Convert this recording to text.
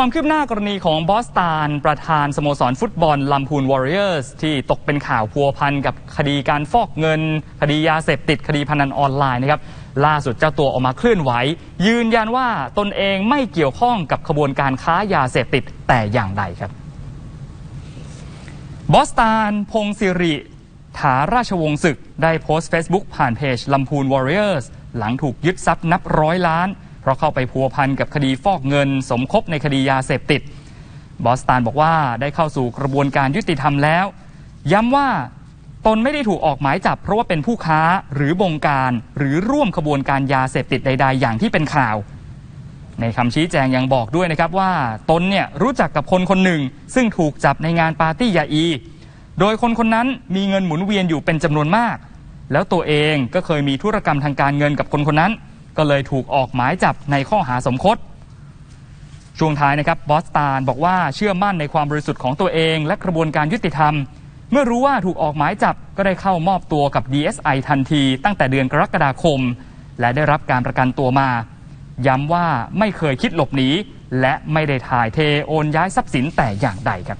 ความคืบหน้ากรณีของบอสตานประธานสโมสรฟุตบอลลำพูนวอริเออร์สที่ตกเป็นข่าวพัวพันกับคดีการฟอกเงิน คดียาเสพติดคดีพนันออนไลน์นะครับล่าสุดเจ้าตัวออกมาเคลื่อนไหว ยืนยันว่าตนเองไม่เกี่ยวข้องกับขบวนการค้ายาเสพติดแต่อย่างใดครับ บอสตานพงศิริ ถาราชวงศ์ศึก ได้โพสต์ Facebook ผ่านเพจลำพูนวอริเออร์สหลังถูกยึดทรัพย์นับร้อยล้าน เพราะเข้าไปพัวพันกับคดีฟอกเงิน สมคบในคดียาเสพติด บอสตานบอกว่าได้เข้าสู่กระบวนการยุติธรรมแล้ว ย้ำว่าตนไม่ได้ถูกออกหมายจับ เพราะว่าเป็นผู้ค้าหรือบงการหรือร่วมขบวนการยาเสพติดใด ๆ อย่างที่เป็นข่าว ในคำชี้แจงยังบอกด้วยนะครับว่าตนเนี่ยรู้จักกับคนคนหนึ่ง ซึ่งถูกจับในงานปาร์ตี้ยาอี โดยคนคนนั้นมีเงินหมุนเวียนอยู่เป็นจำนวนมาก แล้วตัวเองก็เคยมีธุรกรรมทางการเงินกับคนคนนั้น ก็เลยถูกออกหมายจับในข้อหาสมคบช่วงท้ายนะครับบอสตานบอกว่าเชื่อมั่นในความบริสุทธิ์ของตัวเอง และกระบวนการยุติธรรม เมื่อรู้ว่าถูกออกหมายจับก็ได้เข้ามอบตัวกับ DSI ทันที ตั้งแต่เดือนกรกฎาคม และได้รับการประกันตัวมา ย้ำว่าไม่เคยคิดหลบหนีและไม่ได้ถ่ายเทโอนย้ายทรัพย์สินแต่อย่างใดครับ